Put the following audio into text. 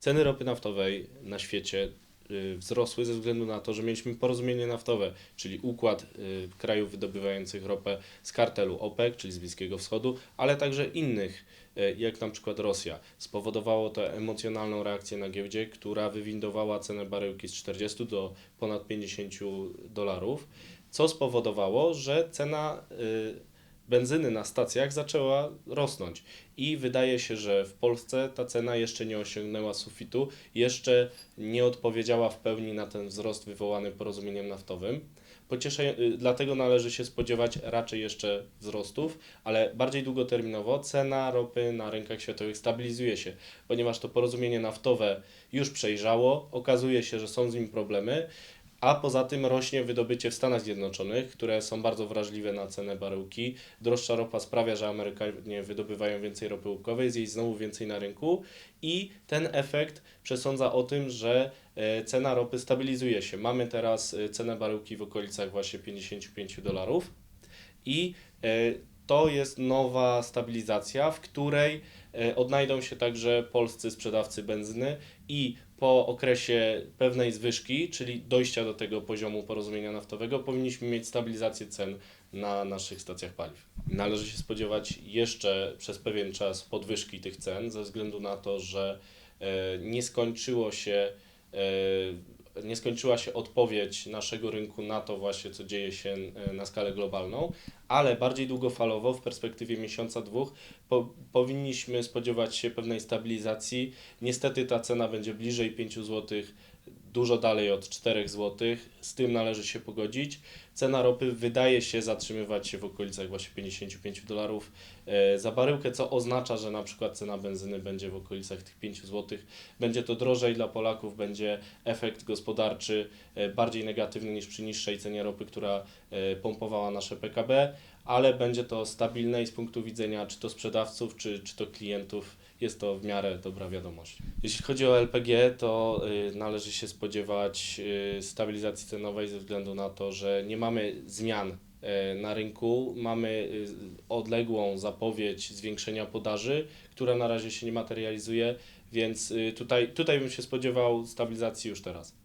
Ceny ropy naftowej na świecie y, wzrosły ze względu na to, że mieliśmy porozumienie naftowe, czyli układ y, krajów wydobywających ropę z kartelu OPEC, czyli z Bliskiego Wschodu, ale także innych, y, jak na przykład Rosja. Spowodowało to emocjonalną reakcję na giełdzie, która wywindowała cenę baryłki z 40 do ponad 50 dolarów, co spowodowało, że cena benzyny na stacjach zaczęła rosnąć. I wydaje się, że w Polsce ta cena jeszcze nie osiągnęła sufitu, jeszcze nie odpowiedziała w pełni na ten wzrost wywołany porozumieniem naftowym. Y, dlatego należy się spodziewać raczej jeszcze wzrostów, ale bardziej długoterminowo cena ropy na rynkach światowych stabilizuje się, ponieważ to porozumienie naftowe już przejrzało, okazuje się, że są z nim problemy, a poza tym rośnie wydobycie w Stanach Zjednoczonych, które są bardzo wrażliwe na cenę baryłki. Droższa ropa sprawia, że Amerykanie wydobywają więcej ropy łupkowej, jest jej znowu więcej na rynku i ten efekt przesądza o tym, że e, cena ropy stabilizuje się. Mamy teraz e, cenę baryłki w okolicach właśnie 55 dolarów i e, to jest nowa stabilizacja, w której e, odnajdą się także polscy sprzedawcy benzyny i po okresie pewnej zwyżki, czyli dojścia do tego poziomu porozumienia naftowego, powinniśmy mieć stabilizację cen na naszych stacjach paliw. Należy się spodziewać jeszcze przez pewien czas podwyżki tych cen, ze względu na to, że e, nie skończyło się e, nie skończyła się odpowiedź naszego rynku na to właśnie, co dzieje się e, na skalę globalną, ale bardziej długofalowo, w perspektywie miesiąca, dwóch, po, powinniśmy spodziewać się pewnej stabilizacji. Niestety ta cena będzie bliżej 5 zł, dużo dalej od 4 zł. Z tym należy się pogodzić. Cena ropy wydaje się zatrzymywać się w okolicach właśnie 55 dolarów e, za baryłkę, co oznacza, że na przykład cena benzyny będzie w okolicach tych 5 zł. Będzie to drożej dla Polaków, będzie efekt gospodarczy e, bardziej negatywny niż przy niższej cenie ropy, która e, pompowała nasze PKB, ale będzie to stabilne i z punktu widzenia czy to sprzedawców, czy, czy to klientów jest to w miarę dobra wiadomość. Jeśli chodzi o LPG, to y, należy się spodziewać y, stabilizacji cenowej ze względu na to, że nie mamy zmian y, na rynku, mamy odległą zapowiedź zwiększenia podaży, która na razie się nie materializuje, więc tutaj, tutaj bym się spodziewał stabilizacji już teraz.